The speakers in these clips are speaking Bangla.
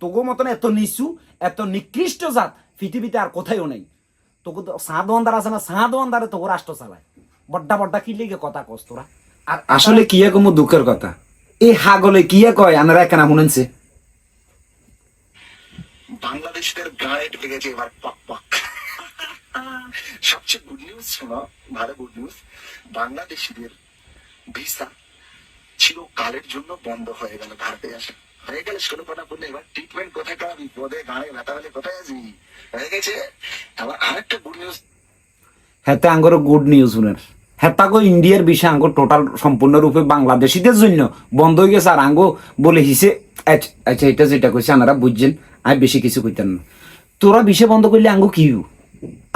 তোগো মতন এত নিচু এত নিকৃষ্ট জাত পৃথিবীতে আর কোথায়ও নেই। তোকে তো সাধ অন্ধার আছে না সাধ অন্ধারে তোকে রাষ্ট্র চালায়। বড্ডা বড্ডা কি লিগে কথা কস তোরা? আর আসলে কি কম দুঃখের কথা? এই হাগলে কি কয়? আনারা কেনা শুনেছে বাংলাদেশিদের গায়ে ঢুকে গেছে এবার পক পক। সবচেয়ে গুড নিউজ শোনো ভালো গুড নিউজ বাংলাদেশিদের ভিসা ছিল কালের জন্য বন্ধ হয়ে গেল ভারতে আসা। হয়ে গেলে এবার ট্রিটমেন্ট কোথায় করাবি ব্যথা হলে কোথায় আসবি? হয়ে গেছে? আবার আরেকটা গুড নিউজ হেতে আঙ্গর গুড নিউজ শুনের হেতাগো ইন্ডিয়ার বিষয় আঙ্গো টোটাল সম্পূর্ণরূপে বাংলাদেশিদের জন্য বন্ধ হয়ে গেছে। আর আঙ্গো বলে হিসে আচ্ছা আচ্ছা, এটা যেটা কইছে আনারা বুঝছেন আমি বেশি কিছু কইতেন না। তোরা বিষয় বন্ধ করলে আঙ্গো কি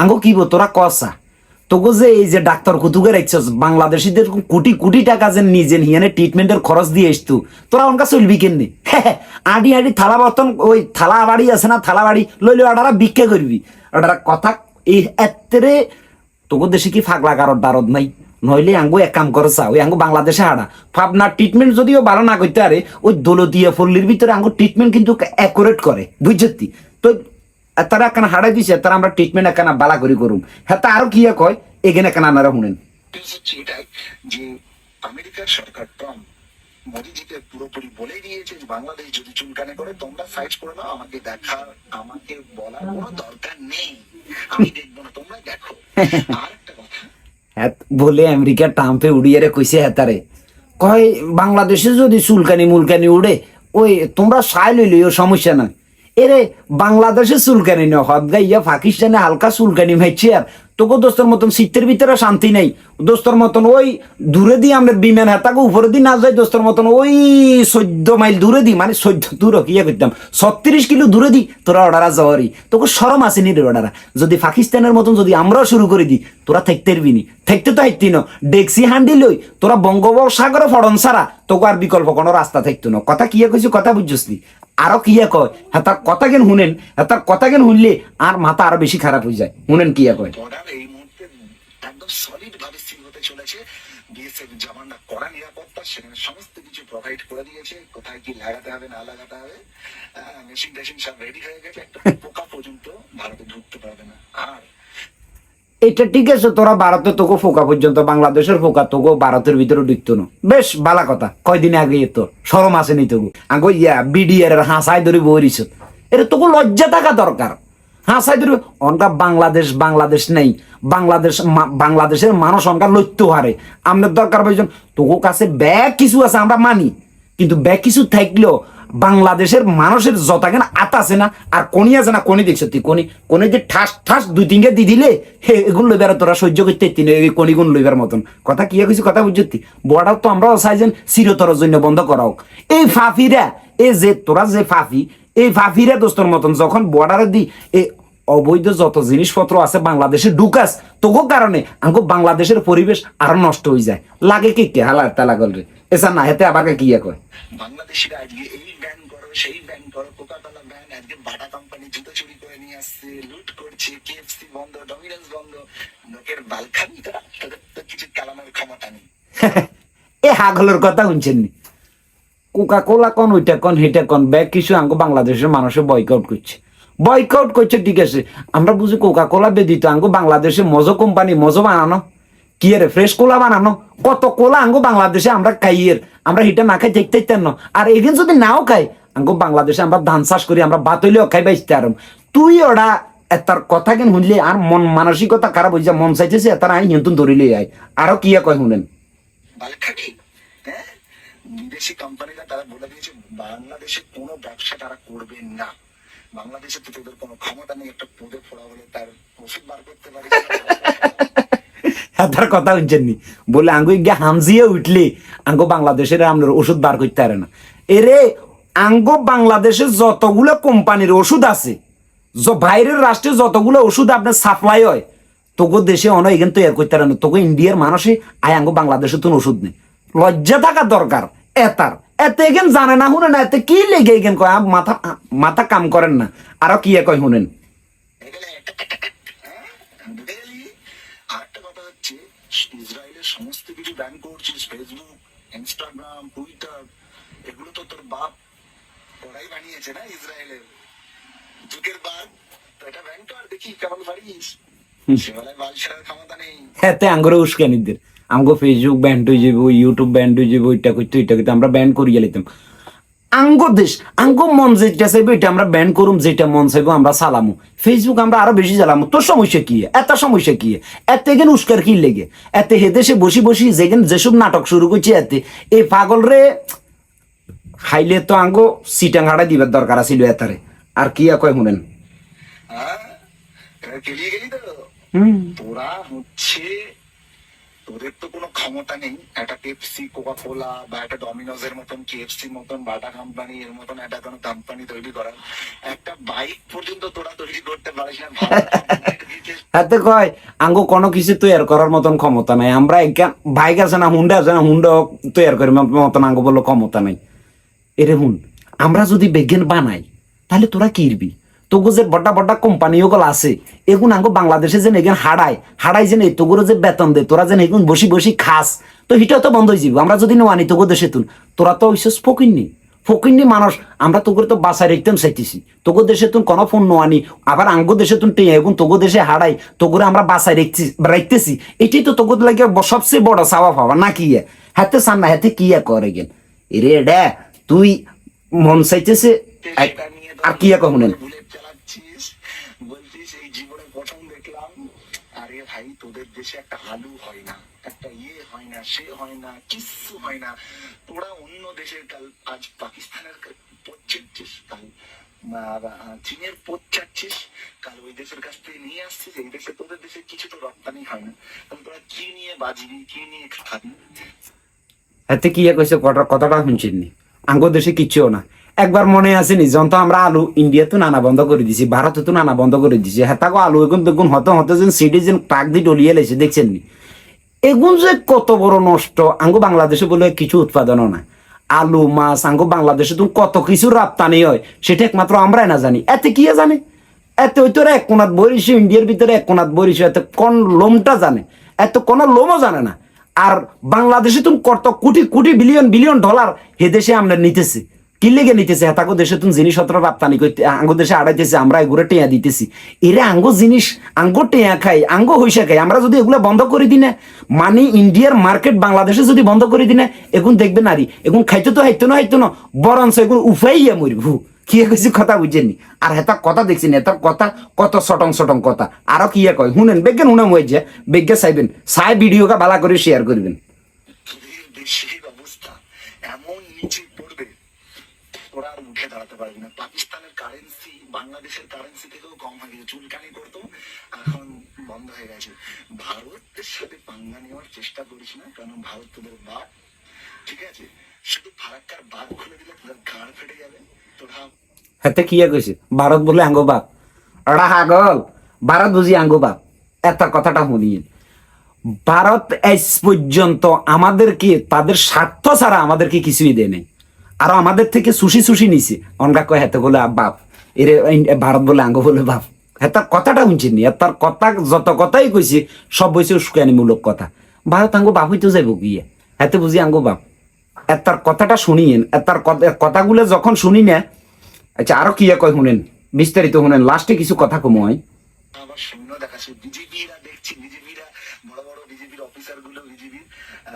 আঙ্গো কি? তোরা কসা তোগো যে এই যে ডাক্তার বাংলাদেশিদের কোটি কোটি টাকা যে ট্রিটমেন্টের খরচ দিয়ে তোরা চলবি কেননি আডি আডি থালা বর্তন, ওই থালা বাড়ি আছে না, থালা বাড়ি লইলে ওটারা করবি। ওটারা কথা এই এত্রে তোকে দেশে কি ফাগলা কারোর দারদ নাই? নইলে আঙ্গু এক কাম করে চা, ওই আঙ্গু বাংলাদেশে হাড়া। পাবনার ট্রিটমেন্ট যদিও ভালো না করতে পারে, ওই দৌলতিয়া পল্লীর ভিতরে আঙ্গু ট্রিটমেন্ট কিন্তু অ্যাকুরেট করে বুঝছি তো তারা একখানা হারাই দিছে তারা আমরা ট্রিটমেন্ট একখানা বালা করি করুম। হ্যাঁ তা আরও কি কয় এখানে একখানা আনারা শুনেন। হচ্ছে এটাই যে আমেরিকার সরকার ট্রাম্প মোদিজিকে পুরোপুরি বলে দিয়েছে বাংলাদেশ যদি চুলকানে করে তোমরা ফাইট করে নাও আমাকে দেখার আমাকে বলার কোনো দরকার নেই। আমি দেখব না তোমরা দেখো। আর একটা কথা হ্যাঁ বলে আমেরিকা ট্রাম্পে উড়িয়ে রে কইছে হেতারে কয় বাংলাদেশে যদি চুলকানি মুলকানি উড়ে ওই তোমরা সাই লইলিও সমস্যা নাই। এরে, বাংলাদেশে চুলকানি না হদ গাইয়া পাকিস্তানে হালকা চুলকানি মাইছে আর। তোকে দোস্তর মতন শীতের ভিতরে শান্তি নেই। দোস্তর মতন ওই দূরে দি আমরা বিমান হাতাকে উপরে দি না যাই, দোস্তর মতন ওই চোদ্দ মাইল দূরে দি মানে চোদ্দ দূর কি করতাম, ছত্রিশ কিলো দূরে দি তোরা অর্ডারা যাওয়ারি। তোকে সরম আসেনি রে অর্ডারা। যদি পাকিস্তানের মতন যদি আমরাও শুরু করে দিই তোরা থাকতে পারবি নি। থাকতে তো হাইতি ন। ডেক্সি হান্ডি লই, তোরা বঙ্গোপসাগরে ফড়ন সারা তোকে আর বিকল্প কোনো রাস্তা থাকতো না। কথা কিয়া কইছি, কথা বুঝছসনি আরও কিয়া কয়? হ্যাঁ তার কথা কেন শুনেন? হ্যাঁ তার কথা কেন শুনলে আর মাথা আরও বেশি খারাপ হয়ে যায়? শুনেন কিয়া? কয় সলিড ভাবে স্থির হতে চলেছে। বিএসএফ কড়া নিরাপত্তা, সেখানে সমস্ত কিছু প্রোভাইড করে দিয়েছে। কোথায় কি লাগাতে হবে, না লাগাতে হবে? মেশিন টেশিন সব রেডি হয়ে গেছে। একটা পোকা পর্যন্ত ভারতে ঢুকতে পারবে না। এটা ঠিক আছে, তোরা ভারতে তোকে ফোকা পর্যন্ত, বাংলাদেশের ফোকা তোকে ভারতের ভিতরে ঢুকতো না। বেশ, বালা কথা, কয়দিন আগে তো সরম আসেনি তোকে। আগে ইয়া বিডিআর হাসাই ধরে বইরিস এটা তোকে লজ্জা থাকা দরকার। হাসাই ধরে, অনকা বাংলাদেশ বাংলাদেশ নেই। বাংলাদেশ বাংলাদেশের মানুষ অনকা লইত্য হারে। আমাদের দরকার প্রয়োজন তোকে কাছে ব্যাগ কিছু আছে, আমরা মানি। কিন্তু ব্যাগ কিছু থাকলেও বাংলাদেশের মানুষের যতাকেন আত আছে না, আর কোনি আছে না কোনি দেখছ তুই কোনি কোনি যে ঠাস ঠাস দুই তিনকে দি দিলে, হে, এগুলো লইবার তোরা সহ্য করতে তিন কোনিগুন লইবার মতন। কথা কি কিছু কথা বুঝছি বড়াও তো আমরাও চাইছেন চিরতরের জন্য বন্ধ করা হোক। এই ফাফিরা, এই যে তোরা যে ফাফি, এই ফাফিরা দোস্তর মতন যখন বর্ডারে দি এই অবৈধ যত জিনিসপত্র আছে বাংলাদেশে ঢুকাস তোগো কারণে আমাকে বাংলাদেশের পরিবেশ আরও নষ্ট হয়ে যায়। লাগে কি কে? হালা, তালা গল রে এসা না হেতে আবার কি ইয়া কয়? বাংলাদেশিরা আজকে এই ব্যান করো সেই ব্যান করো কোকা কোলা ব্যান আজকে বাটা কোম্পানি জুতো চুরি করে নিয়ে আসছে লুট করছে কেএফসি বন্ধ ডমিনোস বন্ধ। লোকের তোরা তো কিছু চালানোর ক্ষমতা নেই। এ হাগলের কথা শুনছেন নি? কোকা কোলা কন ওইটা কন হেটা কন ব্যাগ কিছু আঙ্গো বাংলাদেশের মানুষে বয়কআউট করছে। বয়কআউট করছে ঠিক আছে। আমরা বুঝি কোকা কোলা বেদিত আঙ্গো বাংলাদেশে মজো কোম্পানি মজো বানানো। কি রে ফ্রেশ কোলা বানানো? কত কোলা আঙ্গো বাংলাদেশে আমরা খাইয়ের আমরা হিটা না খাই দেখতে না। আর এদিন যদি নাও খাই আঙ্গো বাংলাদেশে আমরা ধান চাষ করি আমরা ভাত হইলেও খাই বাইতে আর তুই ওরা এতার কথা কেন শুনলে? আর মন মানসিকতা খারাপ হয়ে যায় মন চাইতেছে এতার আই হিন্তন ধরিলে আয়। আরও কি কয় শুনেন? বিদেশি কোম্পানিরা তারা বলে দিয়েছে বাংলাদেশে কোনো ব্যবসা তারা করবে না। বাংলাদেশে তো তোদের কোনো ক্ষমতা নেই একটা ফোড়া বলে তার ওষুধ বার করতে পারে। তার কথা শুনছেন নি। বলে আঙ্গু গিয়ে হামজিয়ে উঠলে, আঙ্গো বাংলাদেশের আপনার ওষুধ বার করতে পারে না। এরে, আঙ্গো বাংলাদেশের যতগুলো কোম্পানির ওষুধ আছে বাইরের রাষ্ট্রে যতগুলো ওষুধ আপনার সাপ্লাই হয় তোকে দেশে অন এখান তৈরি করতে পারে না। তোকে ইন্ডিয়ার মানুষে আয় আঙ্গো বাংলাদেশে তো ওষুধ নেই। লজ্জা থাকা দরকার, এতার। এতে এখান জানে না, শুনে না, এতে কি লেগে এখান কয় মাথা মাথা কাম করেন না। আরও কি কয় শুনেন এগুলো হ্যাঁ? বুঝে গেলি? আরেকটা কথা হচ্ছে ইসরায়েলের সমস্ত কিছু ব্যান করছিস ফেসবুক ইনস্টাগ্রাম টুইটার এগুলো তো তোর বাপ ওরাই বানিয়েছে না ইসরায়েলের। যুগের বাদ তো এটা ব্যান আর দেখি কেমন পারিস সেবেলায় ক্ষমতা নেই। হেতে আঙ্গুরে উস্কানিদের আমগো ফেসবুক ব্যান্ড হয়ে যাব ইউটিউব ব্যান্ড হয়ে যাব ওইটা করতে ওইটা করতে আমরা ব্যান্ড করিয়ে লিতাম আঙ্গো দেশ আঙ্গো মন যেটা চাইব এটা আমরা ব্যান্ড করুম যেটা মন চাইব আমরা চালামো। ফেসবুক আমরা আরও বেশি চালামো। তোর সমস্যা কি? এত সমস্যা কি? এতে গেন উস্কার কি লেগে? এতে হে দেশে বসি বসি যেগেন যেসব নাটক শুরু করছে এতে। এই পাগল রে! খাইলে তো আঙ্গো সিটাঙ্গাড়া দিবার দরকার আছিল এতারে। আর কি কয় শুনেন? হ্যাঁ? হুম। তোরা হচ্ছে তোদের তো কোনো ক্ষমতা নেই। একটা পেপসি কোকা কোলা বা একটা ডমিনোজের মতন কেএফসি মতন, বাটা কোম্পানি এর মতন, একটা কোনো কোম্পানি তৈরি করার। একটা বাইক পর্যন্ত তোরা তৈরি করতে পারিস না। হাতে কয় আঙ্গো কোনো কিছু তৈরি করার মতন ক্ষমতা নাই। আমরা বাইক আছে না হুন্ডা আছে না হুন্ডা তৈরি করি মতন আঙ্গো বলল ক্ষমতা নাই। এরে হুন, আমরা যদি বিজ্ঞান বানাই, তাহলে তোরা কি ইরবি? তোগো যে বড় বড় কোম্পানি ওগুলো আছে, এগুন আঙ্গো বাংলাদেশে যে এখান হাড়ায় হাড়াই যে তোগুলো যে বেতন দে তোরা যে এগুন বসি বসি খাস, তো হিটাও তো বন্ধ হয়ে যাব আমরা যদি নেওয়ানি তোগো দেশে তুন তোরা তো ওইসব ফকিননি ফকিননি মানুষ, আমরা তোগুলো তো বাসায় রেখতাম চাইতেছি, তোগো দেশে তুন কোনো ফোন নোয়ানি আবার আঙ্গো দেশে তুন টেয়ে এগুন তোগো দেশে হাড়াই তোগুলো আমরা বাসায় রেখছি, রাখতেছি, এটাই তো তোগো লাগে সবচেয়ে বড় চাওয়া পাওয়া না কি হাতে সান না, হাতে কি করে গেন এরে ডা, তুই মন চাইতেছে আর কি এখন শুনেন বুলেট চালাচ্ছিস বলছিস এই জীবনে প্রথম দেখলাম আরে তোদের দেশে একটা আলু হয় না, একটা ইয়ে হয় না, সে হয় না কিচ্ছু হয় না। তোরা অন্য দেশের কাল, আজ পাকিস্তানের কাল চীনের কাল ওই দেশের কাছ থেকে নিয়ে আসছিস, এই দেশে তোদের দেশে কিছু তো রপ্তানি হয় না। তাহলে তোরা কি নিয়ে বাজবি, কি নিয়ে খাবি? এতে কি কইছে কথা- কথাটা শুনছেন নি? আঙ্গো দেশে কিচ্ছুও না। একবার মনে আসেনি, যখন তো আমরা আলু ইন্ডিয়া তো নানা বন্ধ করে দিছি, ভারতে তো নানা বন্ধ করে দিছি, হেতাগো আলু এখন দেখুন, হতে হতে যেন সিডি যেন ট্রাক দিয়ে ডলিয়ে লেছে দেখছেন নি? এগুন যে কত বড় নষ্ট, আঙ্গো বাংলাদেশে বলে কিছু উৎপাদনও না আলু, মাছ, আঙ্গো বাংলাদেশে তুমি কত কিছু রপ্তানি হয়, সেটা একমাত্র আমরাই না জানি। এতে কি জানে? এত ওই তোরা এক কোনাত বরিস ইন্ডিয়ার ভিতরে এক কোনাত বরিস এত কোন লোমটা জানে? এত কোন লোমও জানে না। আর বাংলাদেশে তুমি কত crore crore billion billion dollar হে দেশে আমরা নিতেছি। কি লেগে নিতেছে? হেতাগো দেশে তুমি জিনিসপত্র রপ্তানি করতে আঙ্গো দেশে আড়াইতেছে, আমরা এগুলো টেয়া দিতেছি। এরে আঙ্গো জিনিস, আঙ্গো টেয়া খাই আঙ্গো হইসা খাই আমরা যদি এগুলো বন্ধ করে দিনে মানে ইন্ডিয়ার মার্কেট বাংলাদেশে যদি বন্ধ করে দিনে, এখন দেখবে নারী, এখন খাইতে তো, হাইতো না হাইতো না, বরঞ্চ এগুলো উফাইয়া মরিব। কি কইছি কথা বুঝেননি? আর হেতা কথা দেখছি না, হেতার কথা কত সটং সটং কথা। আরও কি কয়? শুনেন বেগেন শুনে হয়েছে বেগে চাইবেন, চাই ভিডিওটা বালা করে শেয়ার করবেন তোদের দেশের অবস্থা এমন নিচে পড়বে উঠে দাঁড়াতে পারবি না। পাকিস্তানের কারেন্সি বাংলাদেশের কারেন্সি থেকেও কম হয়ে গেছে। চুলকানি করতো এখন বন্ধ হয়ে গেছে। ভারতের সাথে পাঙ্গা নেওয়ার চেষ্টা করিস না কারণ ভারত তোদের বাপ, ঠিক আছে? শুধু ফারাক্কার বাদ খুলে দিলে তোদের ঘাড় ফেটে যাবে। তোরা হাতে কি কইছে ভারত বলে আঙ্গো বাপ। ওরা হাগল, ভারত বুঝি আঙ্গো বাপ। এত কথাটা শুনিয়ে ভারত আজ পর্যন্ত আমাদেরকে, তাদের স্বার্থ ছাড়া আমাদেরকে কিছুই দেয় নাই। আর আমাদের থেকে সুশি সুশি নিছে। অনগা কয়, হেতে বলে বাপ, এর ভারত বলে, আঙ্গো বলে, বাপ। হেতার কথাটা শুনছেন তার কথা, যত কথাই কইছে, সব বইছে উস্কানিমূলক কথা। ভারত আঙ্গো বাপ হইতে যাইব গিয়ে হেতে বুঝি আঙ্গো বাপ। এতার কথাটা শুনিয়েন। এতার কথা- কথাগুলো যখন শুনি না আচ্ছা আরও কি কয় শুনেন? বিস্তারিত শুনেন। লাস্টে কিছু কথা কম হয় দেখাচ্ছে। দেখছি বিজেপিরা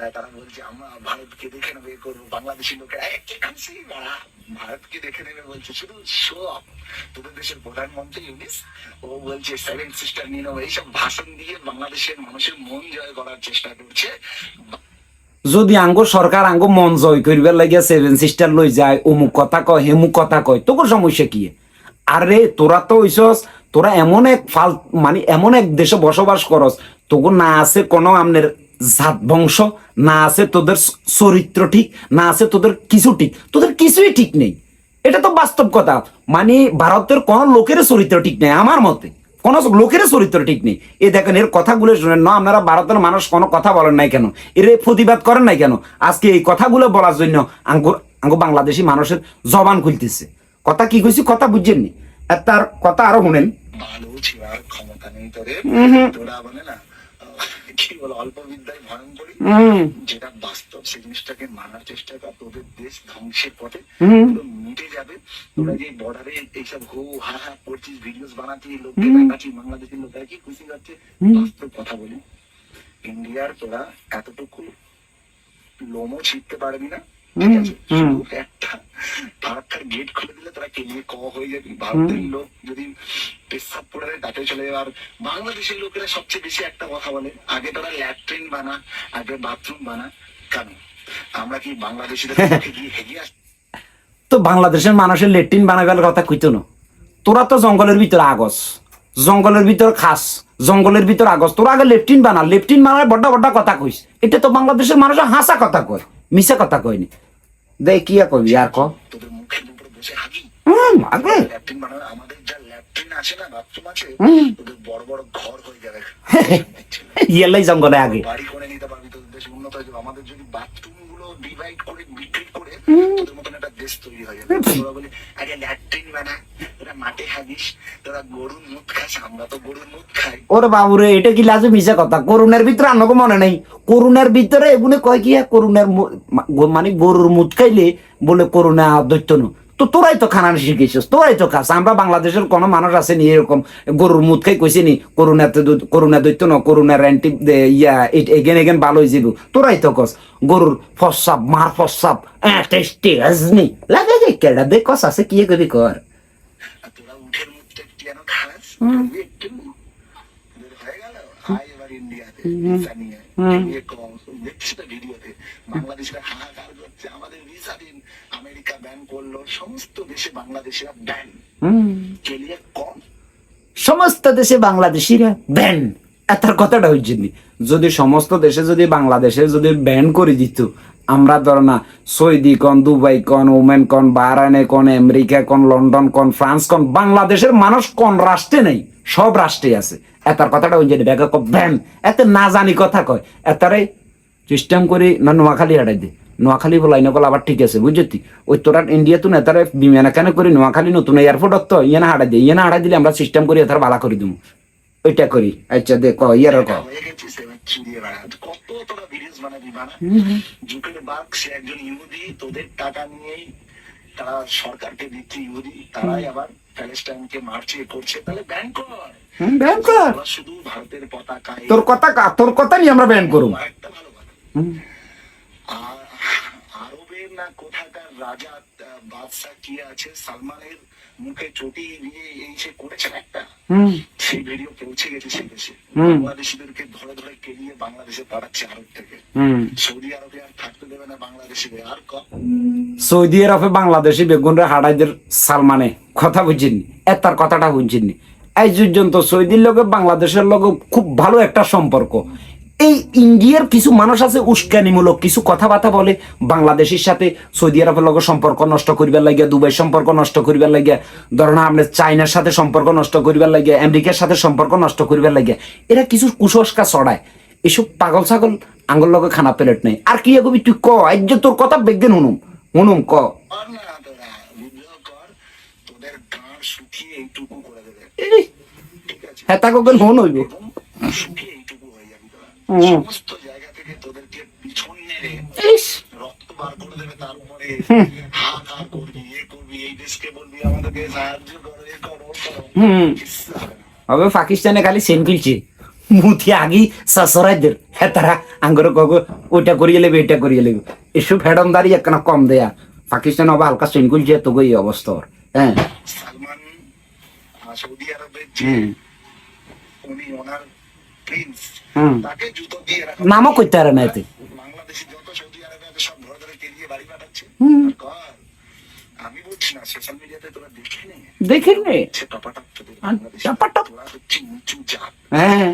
তারা বলছে আমরা ভারতকে দেখে নেবে করব। বাংলাদেশি লোকেরা "এই, কি খাচ্ছি ভারতকে দেখে নেবে বলছে শুধু শো অফ তোদের দেশের প্রধানমন্ত্রী ইউনিস ও বলছে সেভেন সিস্টার নিয়ে নেব এইসব ভাষণ দিয়ে বাংলাদেশের মানুষের মন জয় করার চেষ্টা করছে। যদি আঙ্গো সরকার আঙ্গো মন জয় করিবার লাগিয়া সেভেন সিস্টার লই যায় অমুক কথা কয় হেমুক কথা কয় তোর সমস্যা কি? আরে তোরা তো হইছস তোরা এমন এক ফাল মানে এমন এক দেশে বসবাস করস তোকে না আছে কোনো আমনের জাত বংশ না আছে তোদের চরিত্র ঠিক না আছে তোদের কিছু ঠিক। তোদের কিছুই ঠিক নেই। এটা তো বাস্তব কথা। মানে ভারতের কোন লোকের চরিত্র ঠিক নেই আমার মতে। কোন লোকের চরিত্র ঠিক নেই। এ দেখেন এর কথাগুলো শুনেন। না আপনারা ভারতের মানুষ কোনো কথা বলেন নাই কেন? এর প্রতিবাদ করেন নাই কেন? আজকে এই কথাগুলো বলার জন্য আঙ্গুর আঙ্গু বাংলাদেশি মানুষের জবান খুলতেছে। কথা কি কইছি? কথা বুঝছেননি আর তার কথা আরও শুনেন। ভালো ক্ষমতা নেই তোরা বলে না কি বলো অল্প বিদ্যায় ভয়ঙ্করী যেটা বাস্তব সেই জিনিসটাকে মানার চেষ্টা কর তোদের দেশ ধ্বংসের পথে মিটে যাবে। তোরা যে বর্ডারে এইসব হো হা হা করছিস ভিডিওস বানাচ্ছিস লোককে দেখাচ্ছিস বাংলাদেশের লোকেরা কি খুশি যাচ্ছে বাস্তব কথা বলি ইন্ডিয়ার তোরা এতটুকু লোমও ছিটতে পারবি না। ঠিক আছে? শুধু একটা ফারাক্কার গেট খুলে দিলে তোরা কেলিয়ে ক হয়ে যাবি? ভারতের লোক যদি পেশাব পড়ে তাতে চলে যাবে। আর বাংলাদেশের লোকেরা সবচেয়ে বেশি একটা কথা বলে আগে তোরা ল্যাট্রিন বানা আগে বাথরুম বানা। কেন? আমরা কি বাংলাদেশিদের গিয়ে হেগিয়ে তো বাংলাদেশের মানুষের লেট্রিন বানাবার কথা কইতো না। তোরা তো জঙ্গলের ভিতরে আগস। জঙ্গলের ভিতর খাস। জঙ্গলের ভিতর আগস। তোরা আগে লেফটিন বানা। লেফটিন বানার বড্ড বড্ড কথা কইস। এটা তো বাংলাদেশের মানুষের হাসা কথা কয়। মিশা কথা কয়নি। দেখ কি আর কবি আর ক আগে। ইয়েলাই জঙ্গলে আগে। বাড়ি করে নিতে পারবি তোদের দেশ। উন্নত আমাদের যদি বাথরুম ডিভাইড করে বিট্রিট করে তোদের মতন একটা দেশ তৈরি হয়ে। যাবে তোরা বলে আগে ল্যাট্রিন বানা তোরা মাঠে খাবিস তোরা গরুর মুখ খাস আমরা তো গরুর মুখ খাই। ওরে বাবুরে এটা কি লাজে মিশা কথা? করুণের ভিতরে আমাকে মনে নাই। করুণের ভিতরে এগুলো কয় কি করুণের মানে গরুর মুদ খাইলে বলে করুণা দৈত্য নু। তো তোরাই তো খানা শিখেছিস তোরাই তো খাস। আমরা বাংলাদেশের কোনো মানুষ আছে নি এরকম গরুর মুদ খাই কইছে নি করুণাতে করুণা দৈত্য ন করুণার অ্যান্টি ইয়া এগেন এগেন ভালো হয়ে যাব তোরাই তো কস গরুর ফসাব মার ফসাব টেস্টি আজনি লাগে যে কেডা দে কস আছে কি কবি কর বাংলাদেশিরা হাহাকার করছে আমাদের ভিসা দিন আমেরিকা ব্যান করল সমস্ত দেশে বাংলাদেশিরা ব্যান। কেলিয়ে কম। সমস্ত দেশে বাংলাদেশিরা ব্যান। এটার কথাটা হচ্ছে নি। যদি সমস্ত দেশে যদি বাংলাদেশে যদি ব্যান করে দিত আমরা ধর না সৌদি কন দুবাই কন ওমেন কন বাহরাইনে কন আমেরিকা কন লন্ডন কন ফ্রান্স কন বাংলাদেশের মানুষ কোন রাষ্ট্রে নেই সব রাষ্ট্রে আছে। এটার কথাটা হচ্ছে ব্যাগ ব্যান। এত না জানি কথা কয়। এটারে সিস্টেম করে না নোয়াখালী হাঁটাই দে নোয়াখালী বলাই নকল আবার ঠিক আছে বুঝছি ওই তোরা ইন্ডিয়া তো নেতারে বিমানে কেন করি নোয়াখালী নতুন এয়ারপোর্ট তো ইয়ে না হাঁটাই দিয়ে ইয়ে না হাঁটাই দিলে আমরা সিস্টেম করি এটার বালা করে দিব ওইটা করি আচ্ছা দেখ ইয়ার ক হয়ে তোরা তোদের টাকা নিয়েই তারা তোর কথা তোর কথা নিয়ে আমরা ব্যান করব ভালো আর না কোথাকার রাজা বাদশাহ কি আছে? সালমানের মুখে চটি দিয়ে এই সে করেছেন একটা? সেই ভিডিও পৌঁছে গেছে সেই দেশে। বাংলাদেশিদেরকে ধরে ধরে কেলিয়ে বাংলাদেশে পাঠাচ্ছে আরব থেকে। সৌদি আরবে আর থাকতে দেবে না বাংলাদেশিদের। আর সৌদি আরবে বাংলাদেশি বেগুনরা হাডাইদের সালমানে। কথা বুঝিনি এতার কথাটা বুঝিনি এই পর্যন্ত সৌদির লোকে বাংলাদেশের লোকে খুব ভালো একটা সম্পর্ক। এই ইন্ডিয়ার কিছু মানুষ আছে উস্কানিমূলক কিছু কথাবার্তা বলে। বাংলাদেশের সাথে সৌদি আরবের লগে সম্পর্ক নষ্ট করিবার লাগিয়া দুবাই সম্পর্ক নষ্ট করিবার লাগিয়া ধরেন আপনি চাইনার সাথে সম্পর্ক নষ্ট করিবার লাগিয়া আমেরিকার সাথে সম্পর্ক নষ্ট করিবার লাগিয়া এরা কিছু কুসংস্কার ছড়ায়। এসব পাগল ছাগল আঙ্গুল লগে খানা প্লেট নেই। আর কি কবি তুই ক? যে তোর কথা বেগেন হুনুম। হুনুম ক? হ্যাঁ তাকে হুন হইব এবং শুকিয়ে এইটুকু হয়ে যাবে তোরা হুম। সমস্ত জায়গা থেকে তোদেরকে পিছন মেরে রক্ত বার করে দেবে তারপরে হাহাকার করবি এ করবি এই দেশকে বলবি আমাদেরকে সাহায্য করো এ করো হবে পাকিস্তানে খালি সেন কিলছে মুথি আগি সসরাইদের। হ্যাঁ তারা আঙ্গর কগ ওইটা করিয়ে লেবে এটা করিয়ে লেবে। এসব ফেডন দাঁড়িয়ে একখানা কম দেয়া। পাকিস্তান হবে হালকা সেন কিলছে তো এই অবস্থা ওর। হ্যাঁ। সালমান সৌদি আরবের যে উনি ওনার প্রিন্স তাকে জুতো দিয়ে নামও করতে পারে না এতে। বাংলাদেশি যত সৌদি আরবে আছে সব ধরে ধরে কেলিয়ে বাড়ি পাঠাচ্ছে আমি বলছি না সোশ্যাল মিডিয়াতে তোরা দেখে নে। রে হচ্ছে টপাটপ। হ্যাঁ।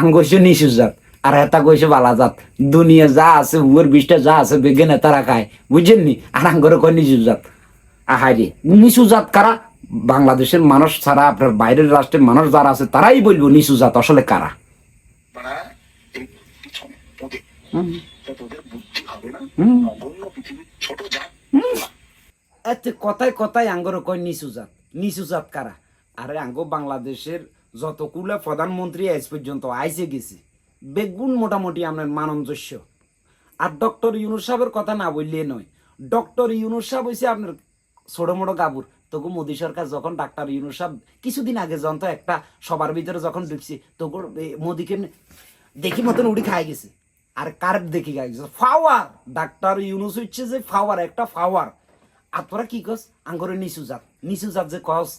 আঙ্গসে নিশু জাত, আর এটা কইছে বালা জাত। দুনিয়া যা আছে উয়ের বিষটা যা আছে, বেগে তারা খায়। বুঝছেন নি আর আঙ্গরে কয় নিশু জাত? আহাই রে নিশু জাত কারা? বাংলাদেশের মানুষ ছাড়া আপনার বাইরের রাষ্ট্রের মানুষ যারা আছে তারাই বলব নিশু জাত আসলে কারা? এতে কথায় কথায় আঙ্গর কয় নিচু জাত? নিচু জাত কারা? আরে আঙ্গ বাংলাদেশের যতগুলো প্রধানমন্ত্রী আজ পর্যন্ত আইসে গেছে বেগুন মোটামুটি আপনার মানঞ্জস্য আর ডক্টর ইউনুস সাহেবের কথা না বললে নয় ডক্টর ইউনুস সাহেব হয়েছে আপনার ছোট মোটো কাবুর তবু মোদী সরকার যখন ডাক্তার ইউনুস সাহেব কিছুদিন আগে যখন তো একটা সবার ভিতরে যখন ঢুকছে এ মোদীকে দেখি মতন উড়ি খাই গেছে। আর কার দেখি খাই গেছে? ফাওয়ার। ডাক্তার ইউনুস হচ্ছে যে ফাওয়ার, একটা ফাওয়ার। আর তোরা কি কস? আঙ্গরে নিচু জাত। নিচু জাত যে কস,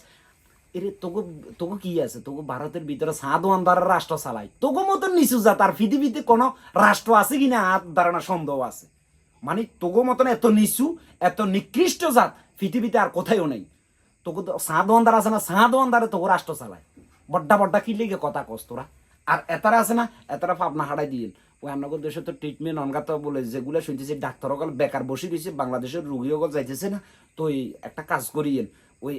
এরে তোকে তোকে কি আছে? তোকে ভারতের ভিতরে সাধু আন্দারের রাষ্ট্র চালাই তোকে মতন নিচু জাত। আর পৃথিবীতে কোনো রাষ্ট্র আছে কিনা হাত ধারণা সন্দেহ আছে। মানে তোগো মতন এত নিচু, এত নিকৃষ্ট জাত পৃথিবীতে আর কোথায়ও নেই। তোকে তো আন্দার আছে না আন্দারে তোকে রাষ্ট্র চালায়। বড্ডা বড্ডা কি লিগে কথা কস তোরা? আর এতারা আছে না, এতারা হারাই ওই দেশে তো ট্রিটমেন্ট বলে, যেগুলো শুনতেছি ডাক্তার বেকার বসে রয়েছে, বাংলাদেশের রুগী সকল যাইতেছে না, তো ওই একটা কাজ করিয়েন। ওই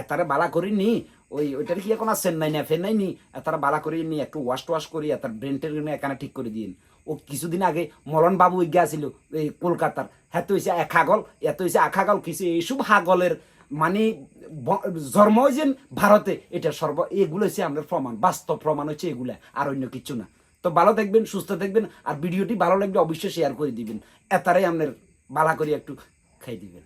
এতারে বালা করি নি, ওই ওইটার কি এখন আসেন নাই না ফেন নাই নি, এতারা বালা করি নি, একটু ওয়াশ টোয়াশ করি, এতার ব্রেনটের এখানে ঠিক করে দিন ও কিছুদিন আগে মলন বাবু গিয়েছিল এই কলকাতার। হ্যাঁ তো হয়েছে এক এত হয়েছে এক কিছু এইসব হাগলের মানে জন্ম হয়েছেন ভারতে। এটা সর্ব, এগুলো হচ্ছে আমাদের প্রমাণ, বাস্তব প্রমাণ হচ্ছে এগুলা, আর অন্য কিছু না। তো ভালো দেখবেন সুস্থ থাকবেন, আর ভিডিওটি ভালো লাগবে অবশ্যই শেয়ার করে দিবেন। এতারাই আপনার বালা করে একটু খাই দিবেন।